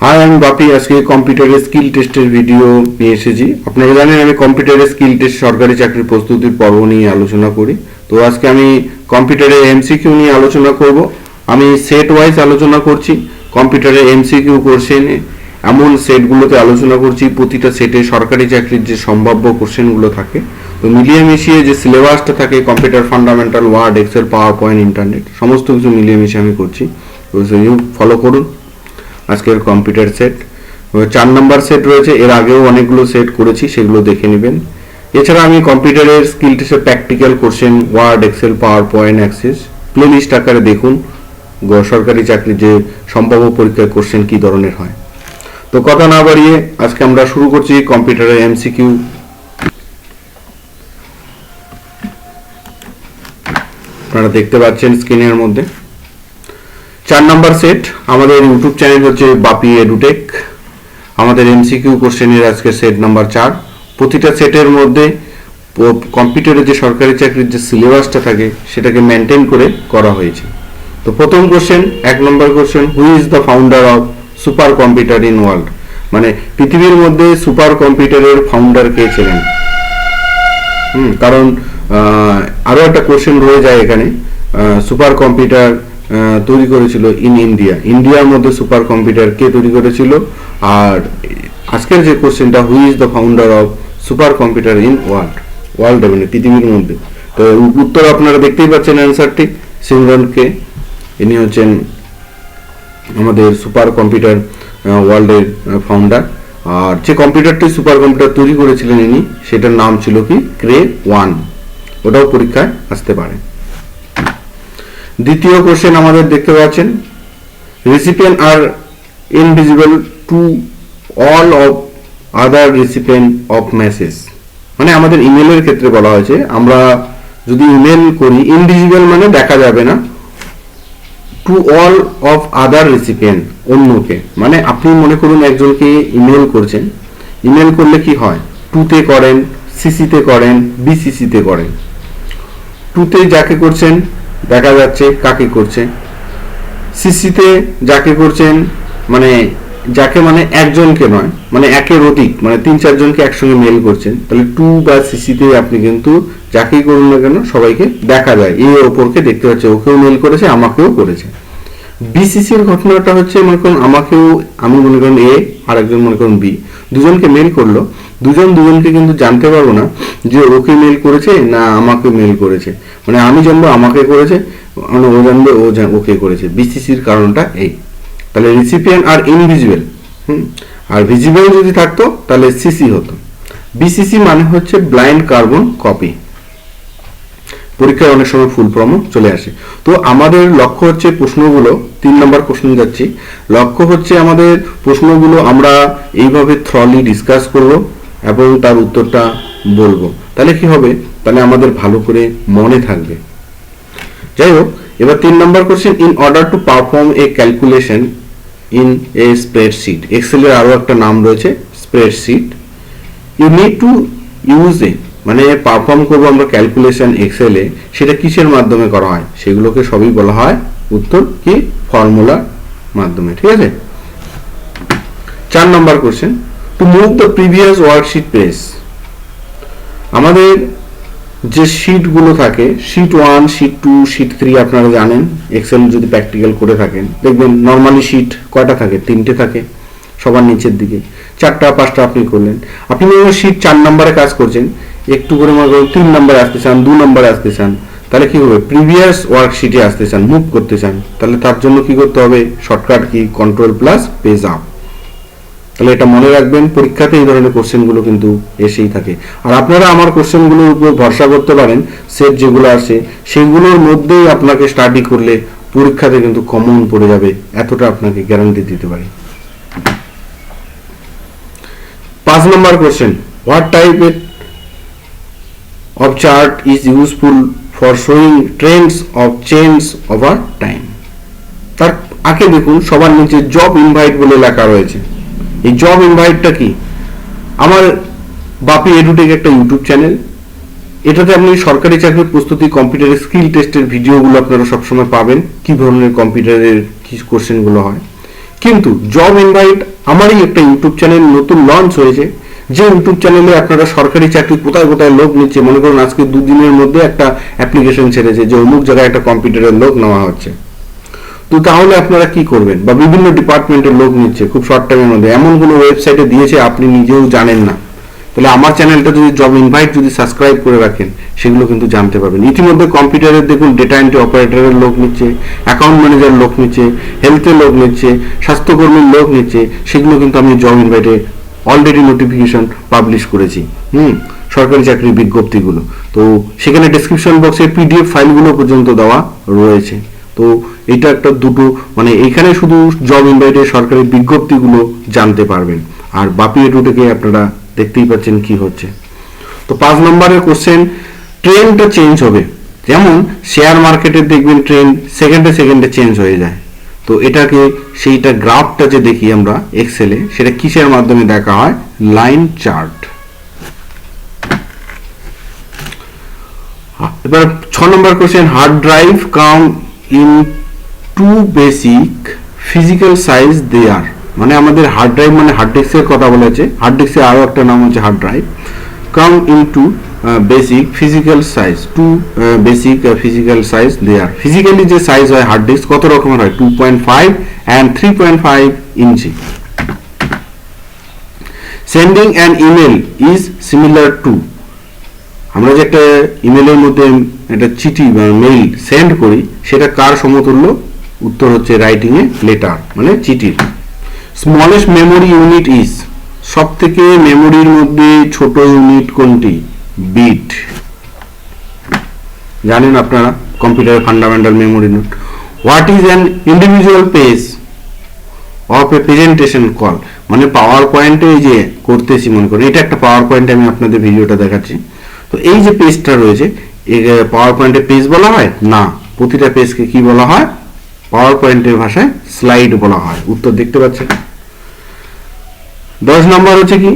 High, আমি বাপি, আজকে কম্পিউটারের স্কিল টেস্টের ভিডিও নিয়ে এসেছি। আপনারা জানেন, আমি কম্পিউটারের স্কিল টেস্ট সরকারি চাকরির প্রস্তুতির পর্ব নিয়ে আলোচনা করি। তো আজকে আমি কম্পিউটারের এমসিকিউ নিয়ে আলোচনা করব। আমি সেট ওয়াইজ আলোচনা করছি কম্পিউটারের এমসিকিউ কোশ্চেন এমন সেটগুলোতে আলোচনা করছি, প্রতিটা সেটে সরকারি চাকরির যে সম্ভাব্য কোশ্চেনগুলো থাকে। তো মিলিয়ে মিশিয়ে যে সিলেবাসটা থাকে computer fundamental Word Excel PowerPoint internet সমস্ত কিছু মিলিয়ে মিশিয়ে আমি করছি। তো ফলো করুন। আজকের কম্পিউটার সেট চার নাম্বার সেট রয়েছে, এর আগেও অনেকগুলো সেট করেছি, সেগুলো দেখে নেবেন। এছাড়া আমি কম্পিউটারের স্কিল টেস্টের practical question Word Excel PowerPoint Access playlist আকারে দেখুন। সরকারি চাকরির যে সম্ভাব্য পরীক্ষার কোশ্চেন কি ধরনের হয়। তো কথা না বাড়িয়ে আজকে আমরা শুরু করছি কম্পিউটারের এমসিকিউ আপনারা দেখতে পাচ্ছেন স্ক্রিনের মধ্যে। চার নাম্বার সেট আমাদের ইউটিউব চ্যানেল হচ্ছে বাপি এডুটেক। আমাদের এমসিকিউ কোশ্চেনের আজকে সেট নাম্বার চার। প্রতিটা সেটের মধ্যে কম্পিউটারে যে সরকারি চাকরির যে সিলেবাসটা থাকে সেটাকে মেনটেন করে করা হয়েছে। তো প্রথম কোশ্চেন এক নম্বর question who is the founder of super computer in world মানে পৃথিবীর মধ্যে সুপার কম্পিউটারের ফাউন্ডার কে ছিলেন? হুম কারণ আহ, আরও একটা কোশ্চেন রয়ে যায় এখানে। সুপার কম্পিউটার তৈরি করেছিল ইন ইন্ডিয়া। ইন্ডিয়ার মধ্যে সুপার কম্পিউটার কে তৈরি করেছিল? আর আজকের যে কোশ্চেনটা who is the founder of super computer in world? World মানে পৃথিবীর মধ্যে। তো উত্তর আপনারা দেখতেই পাচ্ছেন অ্যান্সারটি। সিমরনকে ইনি হচ্ছেন আমাদের সুপার কম্পিউটার ওয়ার্ল্ডের ফাউন্ডার আর যে কম্পিউটারটি সুপার কম্পিউটার তৈরি করেছিলেন ইনি, সেটার নাম ছিল কি? Cray one. ওটাও পরীক্ষায় আসতে পারে। দ্বিতীয় কোশ্চেন আমাদের দেখতে পাচ্ছেন। Recipient R invisible to all of other recipient of message মানে আমাদের ইমেলের ক্ষেত্রে বলা হয়েছে, আমরা যদি ইমেল করি ইনভিজিবল মানে দেখা যাবে না। To all of other recipient অন্যকে। মানে আপনি মনে করুন একজনকে ইমেল করছেন। ইমেল করলে কি হয়? টুতে করেন সিসিতে করেন বিসিসিতে করেন। টুতে যাকে করছেন দেখা যাচ্ছে কাকে করছে। সিসিতে যাকে করছেন মানে যাকে মানে একজনকে নয় মানে একের অধিক মানে তিন চারজনকে একসঙ্গে মেল করছেন। তাহলে টু বা সিসিতে আপনি কিন্তু যাকেই করুন না কেন, সবাইকে দেখা যায়। এ ওপরকে দেখতে পাচ্ছে, ওকেও মেল করেছে, আমাকেও করেছে। বিসিসির ঘটনাটা হচ্ছে, মনে করুন আমাকেও, আমি মনে করুন এ আর একজন মনে করুন বি দুজনকে মেল করল। দুজন, দুজনকে কিন্তু জানতে পারব না যে ওকে মেল করেছে না আমাকে মেল করেছে। মানে আমি জানব আমাকে করেছে মানে ও জানবে, ও ওকে করেছে। বিসিসির কারণটা এই। তাহলে রিসিপিয়েন্ট আর ইনভিজিবল হুম? আর ভিজিবল যদি থাকতো, তাহলে সিসি হতো। বিসিসি মানে হচ্ছে ব্লাইন্ড কার্বন কপি পরীক্ষায় অনেক সময় ফুল ফর্মও চলে আসে। তো আমাদের লক্ষ্য হচ্ছে প্রশ্নগুলো, তিন নম্বর প্রশ্ন যাচ্ছি। লক্ষ্য হচ্ছে আমাদের প্রশ্নগুলো আমরা এইভাবে থ্রলি ডিসকাস করব এবং তার উত্তরটা বলব। তাহলে কি হবে? তাহলে আমাদের ভালো করে মনে থাকবে। যাই হোক, এবার তিন নম্বর question in order to perform a calculation in a spreadsheet এক্সেলের আরও একটা নাম রয়েছে spreadsheet you need to use a মানে পারফর্ম করব আমরা ক্যালকুলেশন এক্সেলে সেটা কিসের মাধ্যমে করা হয়? সেগুলোকে সবই বলা হয় উত্তর কি? ফর্মুলার মাধ্যমে, ঠিক আছে? চার নম্বর question to move the previous worksheet page আমাদের যে শিটগুলো থাকে sheet one sheet two sheet three আপনারা জানেন এক্সেল যদি প্র্যাকটিক্যাল করে থাকেন, দেখবেন নর্মালি শিট কয়টা থাকে? তিনটে থাকে, সবার নিচের দিকে। চারটা, পাঁচটা আপনি করলেন। আপনি শিট চার নম্বরে কাজ করছেন। একটু করে মনে করুন তিন নম্বরে আসতে চান, দু নম্বরে আসতে চান, তাহলে কি হবে? প্রিভিয়াস ওয়ার্কশিটে আসতে চান মুভ করতে চান, তাহলে তার জন্য কি করতে হবে? Shortcut key control plus page up তাহলে এটা মনে রাখবেন, পরীক্ষাতে এই ধরনের কোশ্চেনগুলো কিন্তু এসেই থাকে। আর আপনারা আমার কোশ্চেনগুলোর উপর ভরসা করতে পারেন সেট যেগুলো আসে সেগুলোর মধ্যেই আপনাকে স্টাডি করলে পরীক্ষাতে কিন্তু কমন পড়ে যাবে, এতটা আপনাকে গ্যারান্টি দিতে পারি। পাঁচ নম্বর question what type of chart is useful for showing trends of change over time. তার আগে দেখুন, সবার নিচে জব ইনভাইট বলে লেখা রয়েছে। এই জব ইনভাইটটা কি? আমার বাপি এডুটেক একটা ইউটিউব চ্যানেল এটাতে আপনি সরকারি চাকরির প্রস্তুতি কম্পিউটারের স্কিল টেস্টের ভিডিওগুলো আপনারা সবসময় পাবেন, কি ধরনের কম্পিউটারের কি কোশ্চেনগুলো হয়। কিন্তু জব ইনভাইট আমারই একটা ইউটিউব চ্যানেল নতুন লঞ্চ হয়েছে। যে ইউটিউব চ্যানেলে আপনারা সরকারি চাকরি কোথায় কোথায় লোক নিচ্ছে, মনে করুন আজকে দুদিনের মধ্যে একটা অ্যাপ্লিকেশন ছেড়েছে যে অমুক জায়গায় একটা কম্পিউটারের লোক নেওয়া হচ্ছে। তো তাহলে আপনারা কি করবেন? বা বিভিন্ন ডিপার্টমেন্টের লোক নিচ্ছে খুব শর্ট টাইমের মধ্যে। এমন কোনো ওয়েবসাইটে দিয়েছে আপনি নিজেও জানেন না। তাহলে আমার চ্যানেলটা যদি জব ইনভাইট যদি সাবস্ক্রাইব করে রাখেন, সেগুলো কিন্তু জানতে পারবেন। ইতিমধ্যে কম্পিউটারের দেখুন ডেটা এন্ট্রি অপারেটরের লোক নিচ্ছে অ্যাকাউন্ট ম্যানেজার লোক নিচ্ছে হেলথের লোক নিচ্ছে, স্বাস্থ্যকর্মীর লোক নিচ্ছে, সেগুলো কিন্তু আমি জব ইনভাইটে অলরেডি নোটিফিকেশন পাবলিশ করেছি। হুম, সরকারি চাকরির বিজ্ঞপ্তিগুলো। তো সেখানে ডেসক্রিপশন বক্সে পিডিএফ ফাইলগুলো পর্যন্ত দেওয়া রয়েছে। তো এটা একটা দুটো মানে এখানে শুধু জব ইনভাইটে সরকারি বিজ্ঞপ্তিগুলো জানতে পারবেন। আর বাপি এটু থেকে আপনারা দেখতেই পাচ্ছেন কি হচ্ছে। তো পাঁচ নম্বরের কোশ্চেন ট্রেনটা চেঞ্জ হবে। যেমন শেয়ার মার্কেটে দেখবেন ট্রেন সেকেন্ডে সেকেন্ডে চেঞ্জ হয়ে যায়। তো এটাকে সেইটা গ্রাফটা যে দেখি আমরা এক্সেলে সেটা কিসের মাধ্যমে দেখা হয়? লাইন চার্ট এবার ছ নম্বর question hard drive come in two basic physical size they are মানে আমাদের হার্ড ড্রাইভ মানে হার্ড ডিস্কের কথা বলেছে হার্ড ডিস্কের আরও একটা নাম হচ্ছে hard drive come in two basic physical size two basic physical size they are physically যে সাইজ হয় হার্ড ডিস্ক কত রকমের হয়? Two point five and three point five inch sending an email is similar to আমরা যে একটা ইমেলের মধ্যে একটা চিঠি বা মেইল সেন্ড করি, সেটা কার সমতুল্য? উত্তর হচ্ছে রাইটিংয়ে লেটার মানে চিঠির। স্মলেস্ট মেমোরি ইউনিট ইজ সব থেকে মেমোরির মধ্যে ছোট ইউনিট কোনটি? বিট জানেন আপনারা computer fundamental memory note what is an individual page of a presentation call মানে পাওয়ার পয়েন্টে এই যে করতেছি মনে করেন, এটা একটা পাওয়ার পয়েন্টে আমি আপনাদের ভিডিওটা দেখাচ্ছি। তো এই যে পেজটা রয়েছে পাওয়ার পয়েন্টে পেজ বলা হয়? না। প্রতিটা পেজকে কি বলা হয়? পাওয়ার পয়েন্টের ভাষায় স্লাইড বলা হয়। উত্তর দেখতে পাচ্ছেন? দশ নম্বর হচ্ছে কি?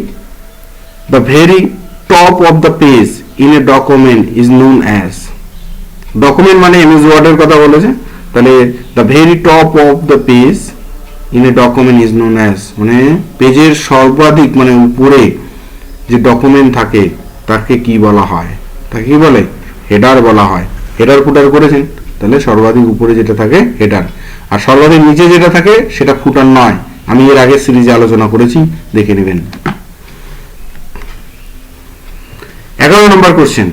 The very top of the page in a document is known as document মানে এমএস ওয়ার্ডের কথা বলেছে। তাহলে the very top of the page in a document is known as মানে পেজের সর্বাধিক মানে উপরে যে ডকুমেন্ট থাকে, তাকে কি বলা হয়? তাকে কি বলে? হেডার বলা হয়। হেডার ফুটার করেছেন। তাহলে সর্বাধিক উপরে যেটা থাকে হেডার আর সর্বাধিক নিচে যেটা থাকে, সেটা ফুটার নয়। আমি এর আগে সিরিজে আলোচনা করেছি, দেখে নেবেন। এগারো নম্বর কোশ্চেন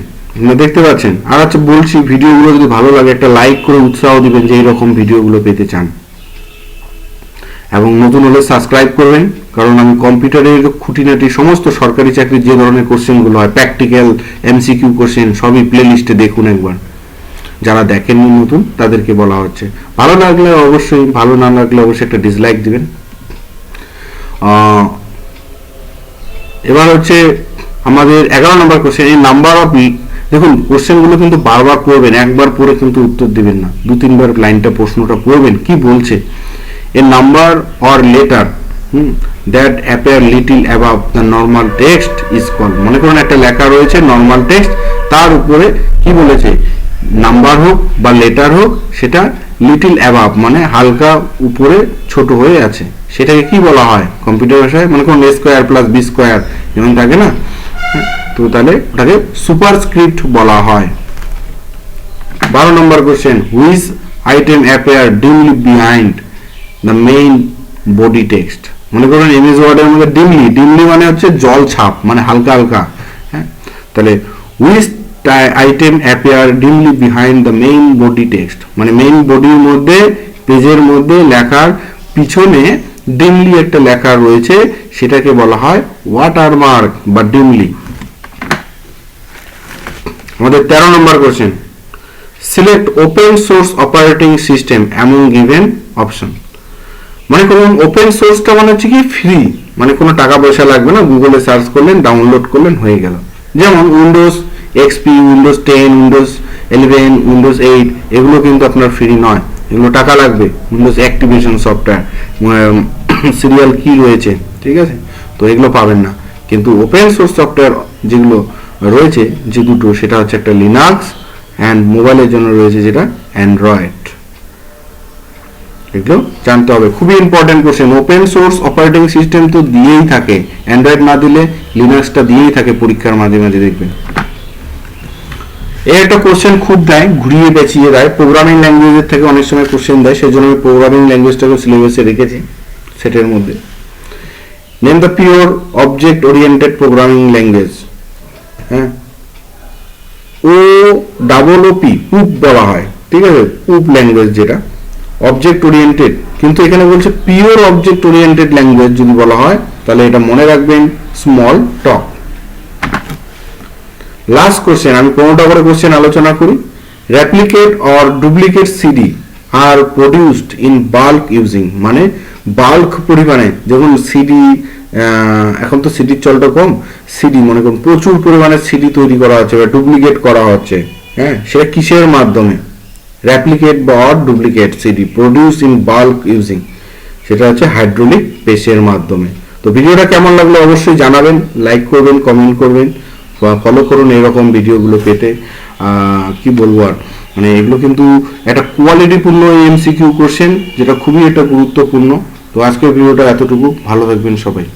দেখতে পাচ্ছেন। আর আচ্ছা বলছি, ভিডিওগুলো যদি ভালো লাগে, একটা লাইক করে উৎসাহ দিবেন যে এইরকম ভিডিওগুলো পেতে চান। এবং নতুন হলে সাবস্ক্রাইব করবেন, কারণ আমি কম্পিউটারের খুঁটিনাটি সমস্ত সরকারি চাকরির যে ধরনের কোশ্চেনগুলো হয় প্র্যাকটিক্যাল এমসিকিউ কোশ্চেন সবই প্লে লিস্টে দেখুন একবার। যারা দেখেননি নতুন, তাদেরকে বলা হচ্ছে। ভালো লাগলে অবশ্যই, ভালো না লাগলে অবশ্যই একটা ডিসলাইক দিবেন। এবার হচ্ছে আমাদের এগারো নম্বর কোশ্চেন এই নাম্বার অফ দেখুন কোশ্চেনগুলো কিন্তু বারবার পড়বেন, একবার পড়ে কিন্তু উত্তর দিবেন না। দু, তিনবার লাইনটা প্রশ্নটা পড়বেন, কি বলছে? A number or letter hmm that appear little above the normal text is call মনে করুন একটা লেখা রয়েছে নর্মাল টেক্সট তার উপরে কি বলেছে? নাম্বার হোক বা লেটার হোক, সেটা লিটিল অ্যাবাভ মানে হালকা উপরে ছোট হয়ে আছে। সেটাকে কি বলা হয়? কম্পিউটার ভাষায়? মনে করুন A square plus B square যেমন থাকে না? তো তাহলে ওটাকে সুপার স্ক্রিপ্ট বলা হয়। বারো নম্বর question which item appear dimly behind the main body text মনে করুন এমএস ওয়ার্ডের মধ্যে ডিমলি ডিমলি মানে হচ্ছে জল ছাপ মানে হালকা হালকা। হ্যাঁ তাহলে which item appear dimly behind the main body text মানে মেইন বডির মধ্যে পেজের মধ্যে লেখার পিছনে ডিমলি একটা লেখা রয়েছে, সেটাকে বলা হয় ওয়াটারমার্ক বা ডিমলি আমাদের তেরো নম্বর question select open source operating system এমন গিভেন অপশন মানে করুন ওপেন সোর্সটা মানে হচ্ছে কি ফ্রি মানে কোনো টাকা পয়সা লাগবে না গুগলে সার্চ করলেন ডাউনলোড করলেন, হয়ে গেল। যেমন Windows XP Windows ten Windows eleven Windows eight এগুলো কিন্তু আপনার ফ্রি নয়। এগুলো টাকা লাগবে উইন্ডোজ অ্যাক্টিভেশন সফটওয়্যার সিরিয়াল কি রয়েছে, ঠিক আছে? তো এগুলো পাবেন না। কিন্তু ওপেন সোর্স সফটওয়্যার যেগুলো রয়েছে, যে দুটো, সেটা হচ্ছে একটা লিনাক্স অ্যান্ড মোবাইলের জন্য রয়েছে যেটা অ্যান্ড্রয়েড এগুলো জানতে হবে। খুবই important question open source operating system তো দিয়েই থাকে। অ্যান্ড্রয়েড না দিলে লিনাক্সটা দিয়েই থাকে পরীক্ষার মাঝে মাঝে দেখবেন। এই একটা কোশ্চেন খুব দেয়, ঘুরিয়ে পেঁচিয়ে দেয়। প্রোগ্রামিং ল্যাঙ্গুয়েজের থেকে অনেক সময় কোশ্চেন দেয়, সেজন্য আমি প্রোগ্রামিং ল্যাঙ্গুয়েজটাকে সিলেবাসে রেখেছি সেটের মধ্যে। Name the pure object oriented programming language হ্যাঁ? ও ডাবল ও পি পুপ বলা হয়, ঠিক আছে? পুপ ল্যাঙ্গুয়েজ যেটা অবজেক্ট ওরিয়েন্টেড কিন্তু এখানে বলছে পিওর অবজেক্ট ওরিয়েন্টেড ল্যাঙ্গুয়েজ যদি বলা হয়, তাহলে এটা মনে রাখবেন স্মল টক লাস্ট কোশ্চেন আমি কোনোটা করে কোশ্চেন আলোচনা করি? Replicate or duplicate CD are produced in bulk using মানে বাল্ক পরিমাণে যেমন সিডি এখন তো সিডির চলটা কম সিডি মনে করুন, প্রচুর পরিমাণে সিডি তৈরি করা হচ্ছে বা ডুপ্লিকেট করা হচ্ছে হ্যাঁ? সেটা কিসের মাধ্যমে? রেপ্লিকেট বা or duplicate CD produce in bulk using সেটা হচ্ছে হাইড্রোলিক পেসের মাধ্যমে। তো ভিডিওটা কেমন লাগল অবশ্যই জানাবেন লাইক করবেন কমেন্ট করবেন। বা ফলো করুন এরকম ভিডিওগুলো পেতে। কি বলব আর? মানে এগুলো কিন্তু একটা কোয়ালিটিপূর্ণ এমসিকিউ কোশ্চেন যেটা খুবই একটা গুরুত্বপূর্ণ। তো আজকের ভিডিওটা এতটুকু। ভালো থাকবেন সবাই।